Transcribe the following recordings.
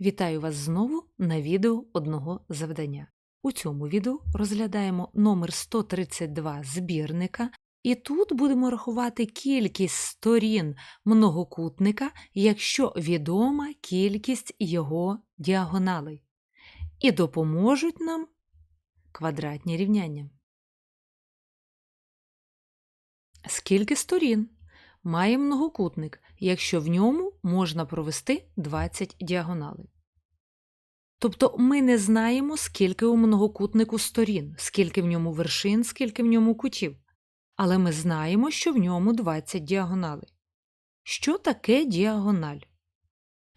Вітаю вас знову на відео одного завдання. У цьому відео розглядаємо номер 132 збірника, і тут будемо рахувати кількість сторін многокутника, якщо відома кількість його діагоналей. І допоможуть нам квадратні рівняння. Скільки сторін має многокутник, якщо в ньому можна провести 20 діагоналей? Тобто ми не знаємо, скільки у многокутнику сторін, скільки в ньому вершин, скільки в ньому кутів. Але ми знаємо, що в ньому 20 діагоналей. Що таке діагональ?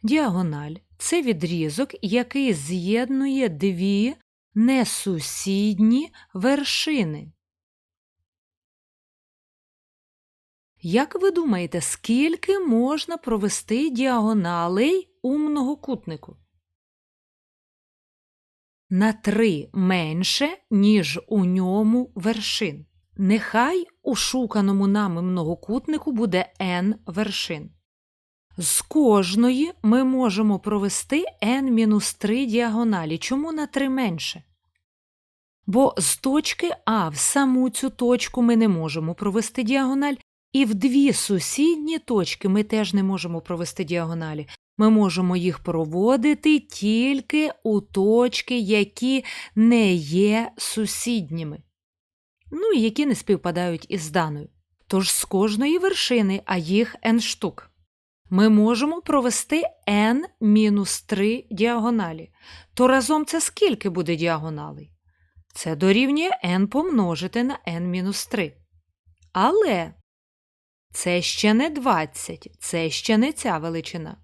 Діагональ це відрізок, який з'єднує дві несусідні вершини. Як ви думаєте, скільки можна провести діагоналей у многокутнику? На три менше, ніж у ньому вершин. Нехай у шуканому нами многокутнику буде n вершин. З кожної ми можемо провести n-3 діагоналі. Чому на 3 менше? Бо з точки А в саму цю точку ми не можемо провести діагональ, і в дві сусідні точки ми теж не можемо провести діагоналі. Ми можемо їх проводити тільки у точки, які не є сусідніми, ну і які не співпадають із даною. Тож з кожної вершини, а їх n штук, ми можемо провести n-3 діагоналі. То разом це скільки буде діагоналей? Це дорівнює n помножити на n-3. Але це ще не 20, це ще не ця величина.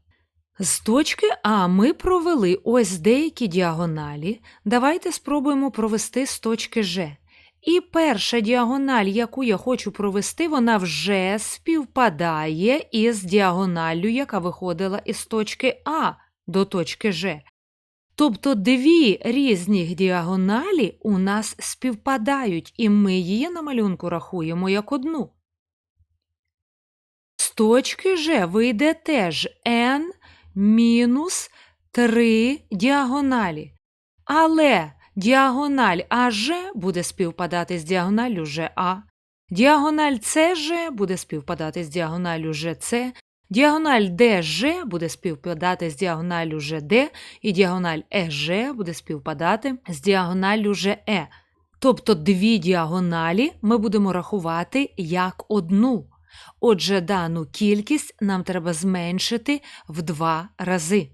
З точки А ми провели ось деякі діагоналі. Давайте спробуємо провести з точки Ж. І перша діагональ, яку я хочу провести, вона вже співпадає із діагоналлю, яка виходила із точки А до точки Ж. Тобто дві різні діагоналі у нас співпадають, і ми її на малюнку рахуємо як одну. Точки Ж вийде теж n мінус 3 діагоналі. Але діагональ АЖ буде співпадати з діагоналлю ЖА, діагональ СЖ буде співпадати з діагоналлю ЖЦ, діагональ ДЖ буде співпадати з діагоналлю ЖД, і діагональ ЕЖ буде співпадати з діагоналлю ЖЕ. Тобто дві діагоналі ми будемо рахувати як одну. Отже, дану кількість нам треба зменшити в два рази.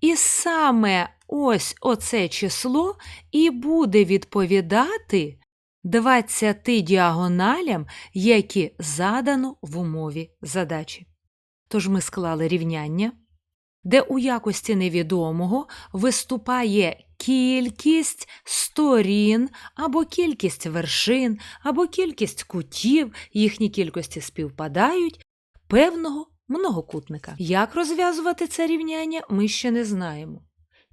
І саме ось оце число і буде відповідати 20 діагоналям, які задано в умові задачі. Тож ми склали рівняння, де у якості невідомого виступає кількість сторін або кількість вершин, або кількість кутів, їхні кількості співпадають певного многокутника. Як розв'язувати це рівняння, ми ще не знаємо.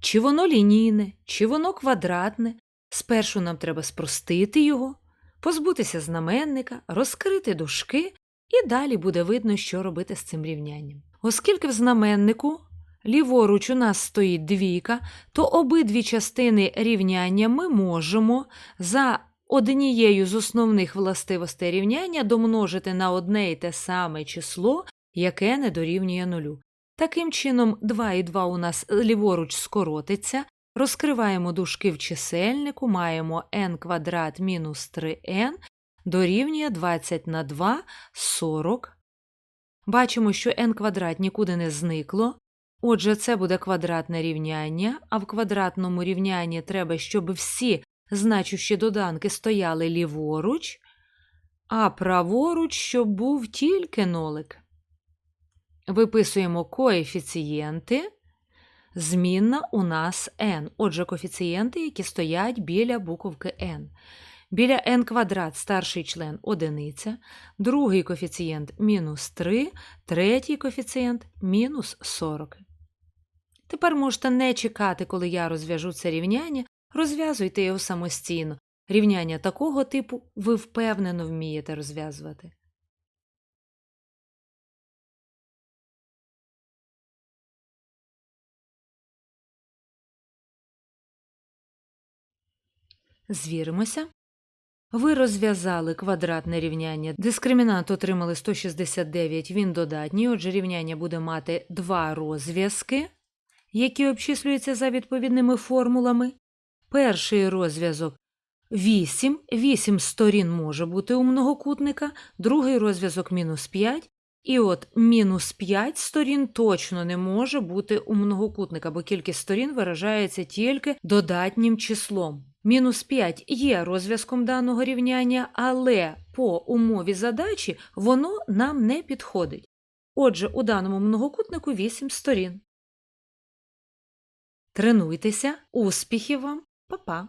Чи воно лінійне, чи воно квадратне. Спершу нам треба спростити його, позбутися знаменника, розкрити дужки, і далі буде видно, що робити з цим рівнянням. Оскільки в знаменнику ліворуч у нас стоїть двійка, то обидві частини рівняння ми можемо за однією з основних властивостей рівняння домножити на одне і те саме число, яке не дорівнює нулю. Таким чином, 2 і 2 у нас ліворуч скоротиться, розкриваємо дужки в чисельнику, маємо n квадрат мінус 3n дорівнює 20 на 2 40. Бачимо, що n квадрат нікуди не зникло. Отже, це буде квадратне рівняння, а в квадратному рівнянні треба, щоб всі значущі доданки стояли ліворуч, а праворуч, щоб був тільки нолик. Виписуємо коефіцієнти. Змінна у нас n. Отже, коефіцієнти, які стоять біля буковки n. Біля n квадрат старший член одиниця, другий коефіцієнт мінус 3, третій коефіцієнт мінус 40. Тепер можете не чекати, коли я розв'яжу це рівняння, розв'язуйте його самостійно. Рівняння такого типу ви впевнено вмієте розв'язувати. Звіримося ви розв'язали квадратне рівняння. Дискримінант отримали 169, він додатній. Отже, рівняння буде мати два розв'язки, які обчислюються за відповідними формулами. Перший розв'язок 8. 8 сторін може бути у многокутника, другий розв'язок мінус 5. І от мінус 5 сторін точно не може бути у многокутника, бо кількість сторін виражається тільки додатнім числом. Мінус 5 є розв'язком даного рівняння, але по умові задачі воно нам не підходить. Отже, у даному многокутнику 8 сторін. Тренуйтеся, успіхів вам, па-па!